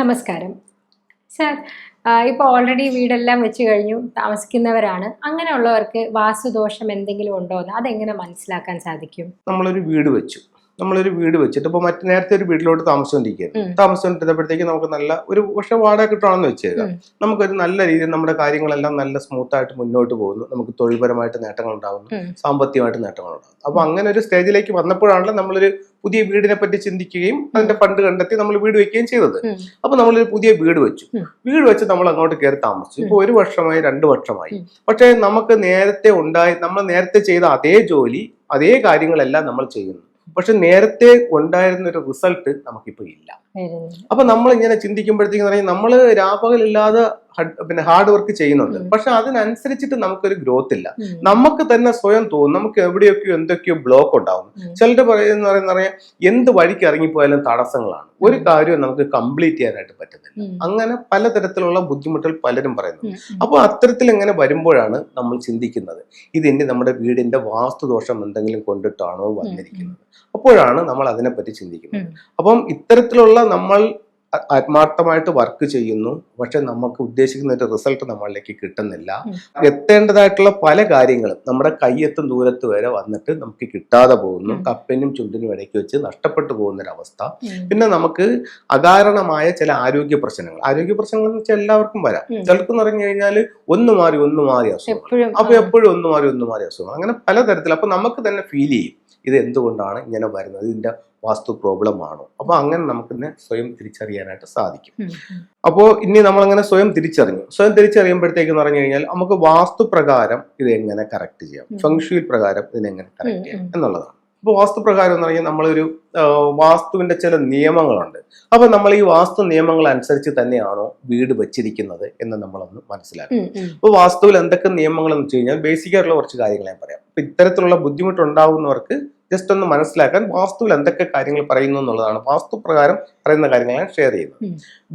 നമസ്കാരം. സാർ ഇപ്പോൾ ഓൾറെഡി വീടെല്ലാം വെച്ച് കഴിഞ്ഞു താമസിക്കുന്നവരാണ്. അങ്ങനെയുള്ളവർക്ക് വാസ്തുദോഷം എന്തെങ്കിലും ഉണ്ടോ എന്ന് അതെങ്ങനെ മനസ്സിലാക്കാൻ സാധിക്കും? നമ്മളൊരു വീട് വെച്ചു. നമ്മളൊരു വീട് വെച്ചിട്ട് ഇപ്പൊ മറ്റു നേരത്തെ ഒരു വീട്ടിലോട്ട് താമസിച്ചുകൊണ്ടിരിക്കുകയാണ്. താമസിച്ചുകൊണ്ടിരുന്നപ്പോഴത്തേക്ക് നമുക്ക് നല്ല ഒരു പക്ഷെ വാടക കിട്ടുവാണെന്ന് വെച്ചേക്കാം. നമുക്കൊരു നല്ല രീതിയിൽ നമ്മുടെ കാര്യങ്ങളെല്ലാം നല്ല സ്മൂത്ത് ആയിട്ട് മുന്നോട്ട് പോകുന്നു. നമുക്ക് തൊഴിൽപരമായിട്ട് നേട്ടങ്ങൾ ഉണ്ടാകുന്നു സാമ്പത്തികമായിട്ട് നേട്ടങ്ങൾ ഉണ്ടാകുന്നു അപ്പൊ അങ്ങനെ ഒരു സ്റ്റേജിലേക്ക് വന്നപ്പോഴാണല്ലോ നമ്മളൊരു പുതിയ വീടിനെ പറ്റി ചിന്തിക്കുകയും അതിന്റെ ഫണ്ട് കണ്ടെത്തി നമ്മൾ വീട് വെക്കുകയും ചെയ്തത്. അപ്പൊ നമ്മളൊരു പുതിയ വീട് വെച്ചു. വീട് വെച്ച് നമ്മൾ അങ്ങോട്ട് കയറി താമസിച്ചു. ഇപ്പൊ ഒരു വർഷമായി രണ്ട് വർഷമായി. പക്ഷേ നമുക്ക് നേരത്തെ ഉണ്ടായി നമ്മൾ നേരത്തെ ചെയ്ത അതേ ജോലി അതേ കാര്യങ്ങളെല്ലാം നമ്മൾ ചെയ്യുന്നു. പക്ഷെ നേരത്തെ ഉണ്ടായിരുന്ന ഒരു റിസൾട്ട് നമുക്കിപ്പോൾ ഇല്ല. അപ്പൊ നമ്മൾ ഇങ്ങനെ ചിന്തിക്കുമ്പോഴത്തേക്കും നമ്മൾ രാപകലില്ലാതെ പിന്നെ ഹാർഡ് വർക്ക് ചെയ്യുന്നുണ്ട്. പക്ഷെ അതിനനുസരിച്ചിട്ട് നമുക്കൊരു ഗ്രോത്ത് ഇല്ല. നമുക്ക് തന്നെ സ്വയം തോന്നും നമുക്ക് എവിടെയൊക്കെയോ എന്തൊക്കെയോ ബ്ലോക്ക് ഉണ്ടാവും. ചിലർ പറയുന്ന പറയുന്ന പറയാം എന്ത് വഴിക്ക് ഇറങ്ങിപ്പോയാലും തടസ്സങ്ങളാണ്. ഒരു കാര്യവും നമുക്ക് കംപ്ലീറ്റ് ചെയ്യാനായിട്ട് പറ്റുന്നില്ല അങ്ങനെ പലതരത്തിലുള്ള ബുദ്ധിമുട്ടുകൾ പലരും പറയുന്നു. അപ്പോൾ അത്തരത്തിൽ ഇങ്ങനെ വരുമ്പോഴാണ് നമ്മൾ ചിന്തിക്കുന്നത് ഇതിന്റെ നമ്മുടെ വീടിന്റെ വാസ്തുദോഷം എന്തെങ്കിലും കൊണ്ടിട്ടാണോ വന്നിരിക്കുന്നത്. അപ്പോഴാണ് നമ്മൾ അതിനെപ്പറ്റി ചിന്തിക്കുന്നത്. അപ്പം ഇത്തരത്തിലുള്ള നമ്മൾ ആത്മാർത്ഥമായിട്ട് വർക്ക് ചെയ്യുന്നു. പക്ഷെ നമുക്ക് ഉദ്ദേശിക്കുന്ന ഒരു റിസൾട്ട് നമ്മളിലേക്ക് കിട്ടുന്നില്ല. എത്തേണ്ടതായിട്ടുള്ള പല കാര്യങ്ങളും നമ്മുടെ കയ്യെത്തും ദൂരത്ത് വരെ വന്നിട്ട് നമുക്ക് കിട്ടാതെ പോകുന്നു. കപ്പനും ചുണ്ടിനും ഇടയ്ക്ക് വെച്ച് നഷ്ടപ്പെട്ടു പോകുന്നൊരവസ്ഥ. പിന്നെ നമുക്ക് അകാരണമായ ചില ആരോഗ്യ പ്രശ്നങ്ങൾ. ആരോഗ്യ പ്രശ്നങ്ങൾ എന്ന് വെച്ചാൽ എല്ലാവർക്കും വരാം. ചിലർക്ക് പറഞ്ഞു കഴിഞ്ഞാൽ ഒന്ന് മാറി ഒന്ന് മാറി അസുഖം അപ്പൊ എപ്പോഴും ഒന്ന് മാറി ഒന്ന് മാറി അസുഖം അങ്ങനെ പലതരത്തിൽ. അപ്പൊ നമുക്ക് തന്നെ ഫീൽ ചെയ്യും. ഇത് എന്തുകൊണ്ടാണ് ഇങ്ങനെ വരുന്നത്? ഇതിന്റെ വാസ്തു പ്രോബ്ലം ആണോ? അപ്പൊ അങ്ങനെ നമുക്ക് തന്നെ സ്വയം തിരിച്ചറിയാനായിട്ട് സാധിക്കും. അപ്പോൾ ഇനി നമ്മളങ്ങനെ സ്വയം തിരിച്ചറിഞ്ഞു. സ്വയം തിരിച്ചറിയുമ്പോഴത്തേക്ക് പറഞ്ഞു കഴിഞ്ഞാൽ നമുക്ക് വാസ്തു പ്രകാരം ഇത് എങ്ങനെ കറക്റ്റ് ചെയ്യാം ഫംഗ്ഷുവിൽ പ്രകാരം ഇതിനെങ്ങനെ കറക്റ്റ് ചെയ്യാം എന്നുള്ളതാണ്. അപ്പോൾ വാസ്തു പ്രകാരം എന്ന് പറഞ്ഞാൽ നമ്മളൊരു വാസ്തുവിന്റെ ചില നിയമങ്ങളുണ്ട്. അപ്പൊ നമ്മൾ ഈ വാസ്തു നിയമങ്ങൾ അനുസരിച്ച് തന്നെയാണോ വീട് വെച്ചിരിക്കുന്നത് എന്ന് നമ്മളൊന്ന് മനസ്സിലാക്കണം. ഉം. അപ്പോൾ വാസ്തുവിൽ എന്തൊക്കെ നിയമങ്ങൾ എന്ന് വെച്ച് കഴിഞ്ഞാൽ ബേസിക്കായിട്ടുള്ള കുറച്ച് കാര്യങ്ങൾ ഞാൻ പറയാം. അപ്പൊ ഇത്തരത്തിലുള്ള ബുദ്ധിമുട്ടുണ്ടാവുന്നവർക്ക് ജസ്റ്റ് ഒന്ന് മനസ്സിലാക്കാൻ വാസ്തുവിൽ എന്തൊക്കെ കാര്യങ്ങൾ പറയുന്നു എന്നുള്ളതാണ്. വാസ്തു പ്രകാരം പറയുന്ന കാര്യങ്ങളാണ് ഞാൻ ഷെയർ ചെയ്യുന്നത്.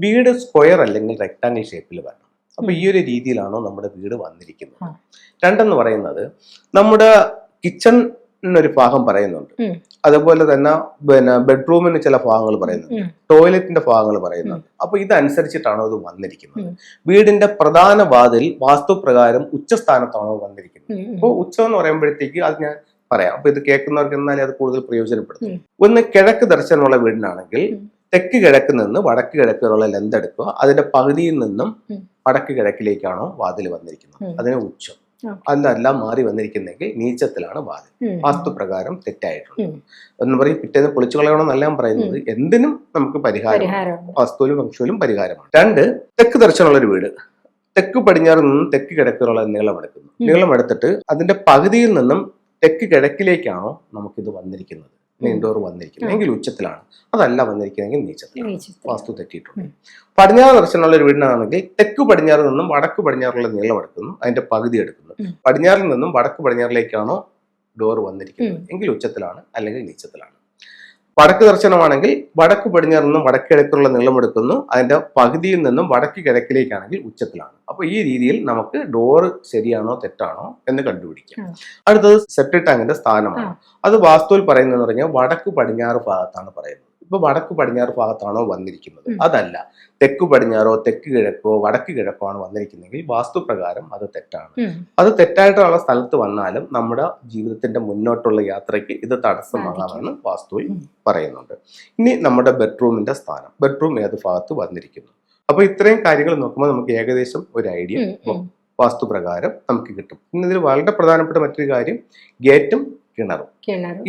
വീട് സ്ക്വയർ അല്ലെങ്കിൽ റെക്ടാങ്കിൾ ഷേപ്പിൽ വരണം. അപ്പൊ ഈ ഒരു രീതിയിലാണോ നമ്മുടെ വീട് വന്നിരിക്കുന്നത്. രണ്ടെന്ന് പറയുന്നത് നമ്മുടെ കിച്ചൺ ഒരു ഭാഗം പറയുന്നുണ്ട്. അതുപോലെ തന്നെ പിന്നെ ബെഡ്റൂമിന് ചില ഭാഗങ്ങൾ പറയുന്നുണ്ട്. ടോയ്ലറ്റിന്റെ ഭാഗങ്ങൾ പറയുന്നുണ്ട്. അപ്പൊ ഇതനുസരിച്ചിട്ടാണോ ഇത് വന്നിരിക്കുന്നത്. വീടിന്റെ പ്രധാന വാതിൽ വാസ്തുപ്രകാരം ഉച്ചസ്ഥാനത്താണോ വന്നിരിക്കുന്നത്. അപ്പോൾ ഉച്ച എന്ന് പറയുമ്പോഴത്തേക്ക് അത് ഞാൻ പറയാം. അപ്പൊ ഇത് കേൾക്കുന്നവർക്ക് എന്നാലേ അത് കൂടുതൽ പ്രയോജനപ്പെടും ഒന്ന് കിഴക്ക് ദർശനമുള്ള വീടിനാണെങ്കിൽ തെക്ക് കിഴക്ക് നിന്ന് വടക്ക് കിഴക്ക് വരെയുള്ള ലെന്ത് എടുക്കുക. അതിന്റെ പകുതിയിൽ നിന്നും. വടക്ക് കിഴക്കിലേക്കാണോ വാതിൽ വന്നിരിക്കുന്നത്. അതിന് ഉച്ചം. അതെല്ലാം മാറി വന്നിരിക്കുന്നെങ്കിൽ നീച്ചത്തിലാണ് വാതിൽ. വാസ്തുപ്രകാരം തെറ്റായിട്ടുണ്ട്. എന്ന് പറയും പിറ്റേന്ന് പൊളിച്ചു കളയണമെന്നല്ല ഞാൻ പറയുന്നത്. എന്തിനും നമുക്ക് പരിഹാരം വാസ്തുവിലും ഫംഗ്ഷനിലും പരിഹാരമാണ്. രണ്ട് തെക്ക് ദർശനമുള്ള ഒരു വീട്. തെക്ക് പടിഞ്ഞാറ് നിന്നും തെക്ക് കിഴക്കുള്ള നീളം എടുക്കുന്നു. നീളം എടുത്തിട്ട് അതിന്റെ പകുതിയിൽ നിന്നും തെക്ക് കിഴക്കിലേക്കാണോ നമുക്കിത് വന്നിരിക്കുന്നത്? ഇൻഡോർ ഡോർ വന്നിരിക്കുന്നത്. എങ്കിൽ ഉച്ചത്തിലാണ്. അതല്ല വന്നിരിക്കുന്നതെങ്കിൽ നീച്ചത്തിലാണ്. വാസ്തു തെറ്റിയിട്ടുണ്ട്. പടിഞ്ഞാറ് ദർശനമുള്ള ഒരു വീടിനാണെങ്കിൽ തെക്ക് പടിഞ്ഞാറ് നിന്നും വടക്ക് പടിഞ്ഞാറുള്ള നീളം എടുക്കുന്നു. അതിന്റെ പകുതി എടുക്കുന്നു. പടിഞ്ഞാറിൽ നിന്നും വടക്ക് പടിഞ്ഞാറിലേക്കാണോ ഡോർ വന്നിരിക്കുന്നത്. എങ്കിൽ ഉച്ചത്തിലാണ് അല്ലെങ്കിൽ നീച്ചത്തിലാണ്. വടക്ക് ദർശനമാണെങ്കിൽ വടക്ക് പടിഞ്ഞാറ് നിന്നും വടക്ക് കിഴക്കുള്ള നീളമെടുക്കുന്നു അതിന്റെ പകുതിയിൽ നിന്നും വടക്ക് കിഴക്കിലേക്കാണെങ്കിൽ ഉച്ചത്തിലാണ്. അപ്പൊ ഈ രീതിയിൽ നമുക്ക് ഡോർ ശരിയാണോ തെറ്റാണോ എന്ന് കണ്ടുപിടിക്കാം. അടുത്തത് സെപ്റ്റിക് ടാങ്കിന്റെ സ്ഥാനമാണ്. അത് വാസ്തുവിൽ പറയുന്നതെന്ന് പറഞ്ഞാൽ വടക്ക് പടിഞ്ഞാറ് ഭാഗത്താണ് പറയുന്നത്. ഇപ്പൊ വടക്ക് പടിഞ്ഞാറ് ഭാഗത്താണോ വന്നിരിക്കുന്നത്? അതല്ല. തെക്ക് പടിഞ്ഞാറോ തെക്ക് കിഴക്കോ വടക്ക് കിഴക്കോ ആണ് വന്നിരിക്കുന്നതെങ്കിൽ വാസ്തുപ്രകാരം അത് തെറ്റാണ്. അത് തെറ്റായിട്ടുള്ള സ്ഥലത്ത് വന്നാലും നമ്മുടെ ജീവിതത്തിന്റെ മുന്നോട്ടുള്ള യാത്രയ്ക്ക് ഇത് തടസ്സമാകാമെന്ന് വാസ്തുവിൽ. പറയുന്നുണ്ട്. ഇനി നമ്മുടെ ബെഡ്റൂമിന്റെ സ്ഥാനം. ബെഡ്റൂം ഏത് ഭാഗത്ത് വന്നിരിക്കുന്നു? അപ്പൊ ഇത്രയും കാര്യങ്ങൾ നോക്കുമ്പോൾ നമുക്ക് ഏകദേശം ഒരു ഐഡിയ. വാസ്തുപ്രകാരം നമുക്ക് കിട്ടും. പിന്നെ ഇതിൽ വളരെ പ്രധാനപ്പെട്ട മറ്റൊരു കാര്യം ഗേറ്റും കിണർ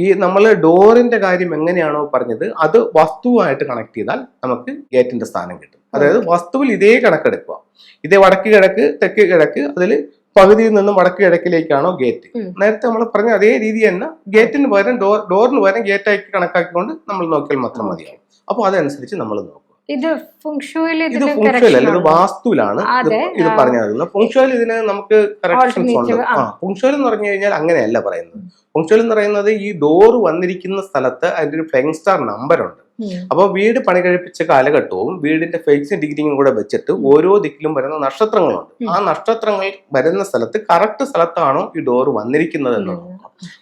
ഈ നമ്മൾ ഡോറിന്റെ കാര്യം എങ്ങനെയാണോ പറഞ്ഞത് അത് വസ്തുവായിട്ട് കണക്ട് ചെയ്താൽ നമുക്ക് ഗേറ്റിന്റെ സ്ഥാനം കിട്ടും. അതായത് വസ്തുവിൽ ഇതേ കണക്കെടുക്കുക. ഇതേ വടക്ക് കിഴക്ക് തെക്ക് കിഴക്ക് അതിൽ പകുതിയിൽ നിന്നും വടക്ക് കിഴക്കിലേക്കാണോ ഗേറ്റ് നേരത്തെ നമ്മൾ പറഞ്ഞ അതേ രീതി തന്നെ ഗേറ്റിന് പകരം ഡോർ ഡോറിന് പകരം ഗേറ്റാക്കി കണക്കാക്കിക്കൊണ്ട് നമ്മൾ നോക്കിയാൽ മാത്രം. മതിയാവും. അപ്പോൾ അതനുസരിച്ച് നമ്മൾ നോക്കും. ഇത് ഫുങ്ഷുവിൽ ഇത് ഫുങ്ഷുവൽ അല്ല ഇത് വാസ്തുവിലാണ് ഇത് അതെ, ഇത് ആ. പറഞ്ഞു തരുന്നത് ഫുങ്ഷുവൽ ഇതിന് നമുക്ക് കറക്ഷൻസ് ഉണ്ട് ആ. ഫുങ്ഷുവൽ എന്ന് പറഞ്ഞു കഴിഞ്ഞാൽ അങ്ങനെയല്ല പറയുന്നത് ഫുങ്ഷുവൽ എന്ന് പറയുന്നത് ഈ ഡോർ വന്നിരിക്കുന്ന സ്ഥലത്ത് അതിന്റെ ഒരു ഫ്ലെങ് സ്റ്റാർ നമ്പർ ഉണ്ട്. അപ്പോൾ വീട് പണി കഴിപ്പിച്ച കാലഘട്ടവും വീടിന്റെ ഫേക്സ് ഡിഗ്രിയും കൂടെ വെച്ചിട്ട് ഓരോ ദിക്കിലും വരുന്ന നക്ഷത്രങ്ങളുണ്ട്. ആ നക്ഷത്രങ്ങൾ വരുന്ന സ്ഥലത്ത് കറക്റ്റ് സ്ഥലത്താണോ ഈ ഡോർ വന്നിരിക്കുന്നത് എന്ന്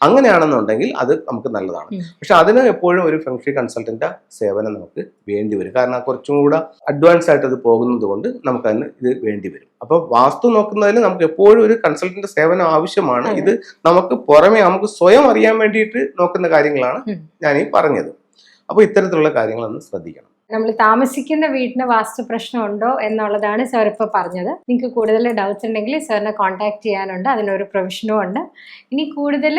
അങ്ങനെയാണെന്നുണ്ടെങ്കിൽ അത് നമുക്ക് നല്ലതാണ്. പക്ഷെ അതിന് എപ്പോഴും ഒരു ഫെങ്ഷി കൺസൾട്ടന്റ് സേവനം നമുക്ക് വേണ്ടി വരും. കാരണം കുറച്ചും കൂടെ അഡ്വാൻസ് ആയിട്ട് അത് പോകുന്നത് കൊണ്ട് നമുക്ക് അതിന് ഇത് വേണ്ടി വരും. അപ്പൊ വാസ്തു നോക്കുന്നതിന് നമുക്ക് എപ്പോഴും ഒരു കൺസൾട്ടന്റ് സേവനം ആവശ്യമാണ്. ഇത് നമുക്ക് പുറമെ നമുക്ക് സ്വയം അറിയാൻ വേണ്ടിയിട്ട് നോക്കുന്ന കാര്യങ്ങളാണ് ഞാൻ ഈ പറഞ്ഞത്. അപ്പോൾ ഇത്തരത്തിലുള്ള കാര്യങ്ങളൊന്ന് ശ്രദ്ധിക്കണം. നമ്മൾ താമസിക്കുന്ന വീടിന് വാസ്തു പ്രശ്നം ഉണ്ടോ എന്നുള്ളതാണ് സാർ ഇപ്പോൾ പറഞ്ഞത്. നിങ്ങൾക്ക് കൂടുതൽ ഡൗട്ട്സ് ഉണ്ടെങ്കിൽ സാറിനെ കോൺടാക്ട് ചെയ്യാനുണ്ട്. അതിനൊരു പ്രൊവിഷനും ഉണ്ട്. ഇനി കൂടുതൽ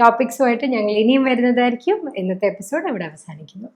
ടോപ്പിക്സുമായിട്ട് ഞങ്ങൾ ഇനിയും വരുന്നതായിരിക്കും. ഇന്നത്തെ എപ്പിസോഡ് ഇവിടെ അവസാനിക്കുന്നു.